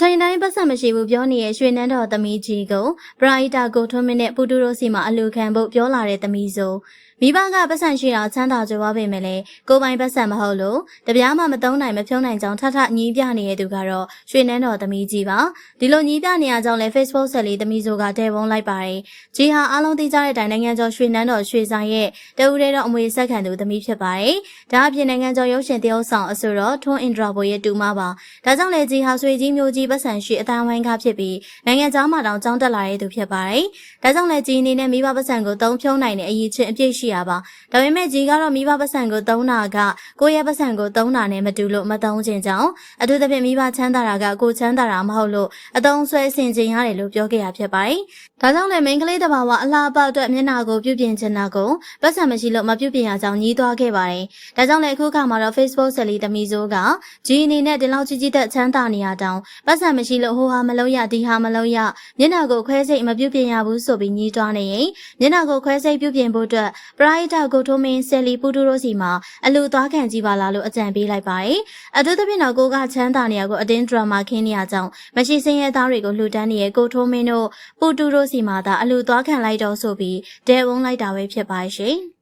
ချိန်တိုင်းပတ်ဆက်မရှိဘူးပြောနေတဲ့ရွှေနန်းတော်သမီးကြီးကိုပရာဟိတာကိုထွန်းမင်းနဲ့ပူတူရိုစီမှာအလူခံဖို့ပြောလာတဲ့သမီးဆိုမိဘကပတ်စံရှိတာချမ်းသာကြွားပေမဲ့လည်းကိုယ်ပိုင်ပတ်စံမဟုတ်လို့တပြားမှမသုံးနိုင်မဖြုံးနိုင်ကြောင်းထထညီးပြနေတဲ့သူကတော့ရွှေနန်းတော်သမီးကြီးပါဒီလိုညီးပြနေရကြောင်းလည်း Facebook ဆက်လေးသမီးဆိုကတဲဝုန်းလိုက်ပါတယ်ကြီးဟာအားလုံးသိကြတဲ့အတိုင်းနိုင်ငံကျော်ရွှေနန်းတော်ရွှေဆိုင်ရဲ့တဦးတည်းတော့အမွေဆက်ခံသူသမီးဖြစ်ပါတယ်ဒါအပြင်နိုင်ငံကျော်ရုပ်ရှင်တရုပ်ဆောင်အဆိုတော်ထွန်းအင်ဒရာဘိုရဲ့တူမပါဒါကြောင့်လည်းကြီးဟာဆွေကြီးမျိုးကြီးပတ်စံရှိအတိုင်းဝိုင်းကားဖြစ်ပြီးနိုင်ငံသားမှတောင်ကြောင်းတက်လာတဲ့သူဖြစ်ပါတယ်ဒါကြောင့်လည်းကြီးအနေနဲ့မိဘပတ်စံကိုတုံးဖြုံးနိုင်တဲ့အရေးချင်းအပြည့်ရှိရပါဒါပေမဲ့ကြီးကတော့မိဘပတ်စံကိုတုံးတာကကိုယ့်ရဲ့ပတ်စံကိုတုံးတာနဲ့မတူလို့မတုံးခြင်းကြောင့်အထူးသဖြင့်မိဘချမ်းသာတာကကိုယ်ချမ်းသာတာမဟုတ်လို့အတုံးဆွဲဆင်ခြင်းရတယ်လို့ပြောခဲ့ရဖြစ်ပါတယ်ဒါကြောင့်လည်းမိန်းကလေးတစ်ပါးကအလားအပအတွက်မျက်နှာကိုပြုပြင်ချင်တာကိုပတ်စံမရှိလို့မပြုပြင်ရကြောင်းညှိသွားခဲ့ပါတယ်ဒါကြောင့်လည်းအခုခါမှာတော့ Facebook ဆက်လီသမီးစိုးကကြီးအနေနဲ့ဒီလောက်ကြီးကြီးသက်ချမ်းသာနေရတောင်ပတ်စံမရှိလို့ဟိုဟာမလုံးရဒီဟာမလုံးရမျက်နှာကိုခွဲစိတ်မပြုပြင်ရဘူးဆိုပြီးညှိသွားနေရင်မျက်နှာကိုခွဲစိတ်ပြုပြင်ဖို့အတွက်ပရိုက်တာကိုထိုးမင်းဆယ်လီပူတူရိုစီမှာအလူသွားခံကြည့်ပါလားလို့အကြံပေးလိုက်ပါတယ်အထူးသဖြင့်တော့ကိုကချမ်းသာနေရကိုအတင်းဒရမာခင်းနေရကြောင်းမရှိစင်းရဲသားတွေကိုလှူဒန်းနေတဲ့ကိုထိုးမင်းတို့ပူတူရိုစီမှာသာအလူသွားခံလိုက်တော့ဆိုပြီးဒဲဝုန်းလိုက်တာပဲဖြစ်ပါရှင်